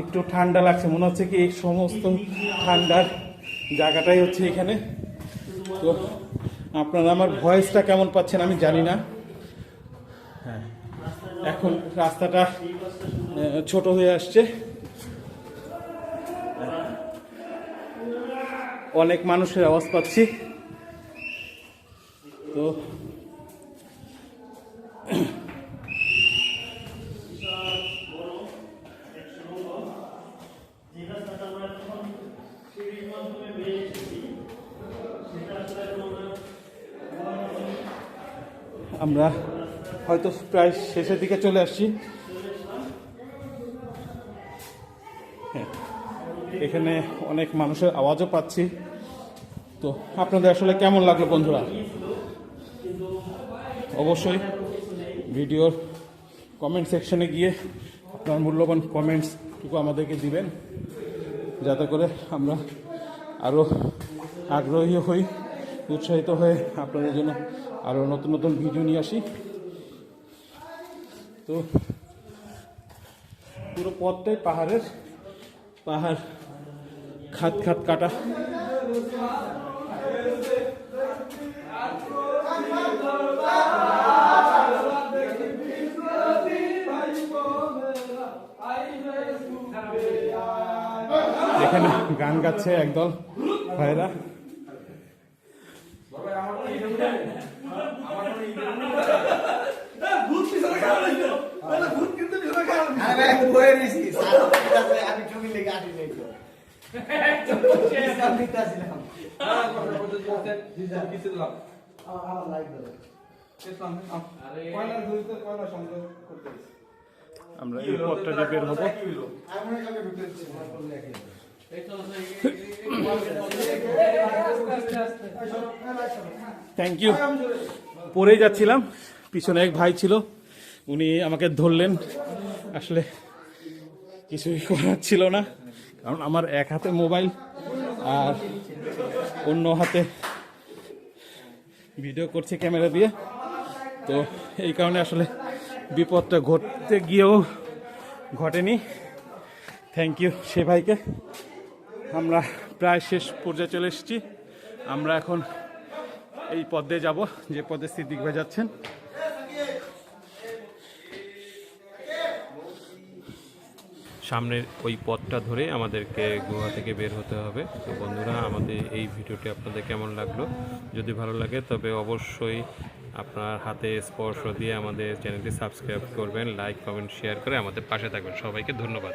একটু ঠান্ডা লাগছে, মনে হচ্ছে কি এই সমস্ত ঠান্ডার জায়গাটাই হচ্ছে এখানে। তো আপনারা আমার ভয়েসটা কেমন পাচ্ছেন আমি জানি না। হ্যাঁ এখন রাস্তাটা ছোট হয়ে আসছে। অনেক মানুষের আওয়াজ পাচ্ছি। তো আমরা হয়তো প্রায় শেষের দিকে চলে আসছি। হ্যাঁ, এখানে অনেক মানুষের আওয়াজও পাচ্ছি। তো আপনাদের আসলে কেমন লাগল বন্ধুরা? অবশ্যই ভিডিওর কমেন্ট সেকশনে গিয়ে আপনার মূল্যবান কমেন্টসটুকু আমাদেরকে দিবেন। যাতে করে আমরা আরও আগ্রহী হই, উৎসাহিত হয়ে আপনাদের জন্য আরও নতুন নতুন ভিডিও নিয়ে আসি। তো পুরো পথটাই পাহাড়ের, পাহাড় খাত খাত কাটা। এখানে গান গাচ্ছে একদল ভাইরা। আমার এই পথটা বের হব। থ্যাংক ইউ পড়েই যাচ্ছিলাম। পিছনে এক ভাই ছিল। উনি আমাকে ধরলেন। আসলে কিছুই করার ছিল না। কারণ আমার এক হাতে মোবাইল আর অন্য হাতে ভিডিও করছে ক্যামেরা দিয়ে। তো এই কারণে আসলে বিপদটা ঘটতে গিয়েও ঘটেনি। থ্যাংক ইউ সে ভাইকে। আমরা প্রায় শেষ পর্যায়ে চলে এসেছি। আমরা এখন এই পথে যাব, যে পথে সিদ্দিক ভাই যাচ্ছেন। সামনের ওই পথটা ধরে আমাদেরকে গুহা থেকে বের হতে হবে। তো বন্ধুরা, আমাদের এই ভিডিওটি আপনাদের কেমন লাগল? যদি ভালো লাগে, তবে অবশ্যই আপনার হাতে স্পর্শ দিয়ে আমাদের চ্যানেলটি সাবস্ক্রাইব করবেন, লাইক, কমেন্ট, শেয়ার করে আমাদের পাশে থাকবেন। সবাইকে ধন্যবাদ।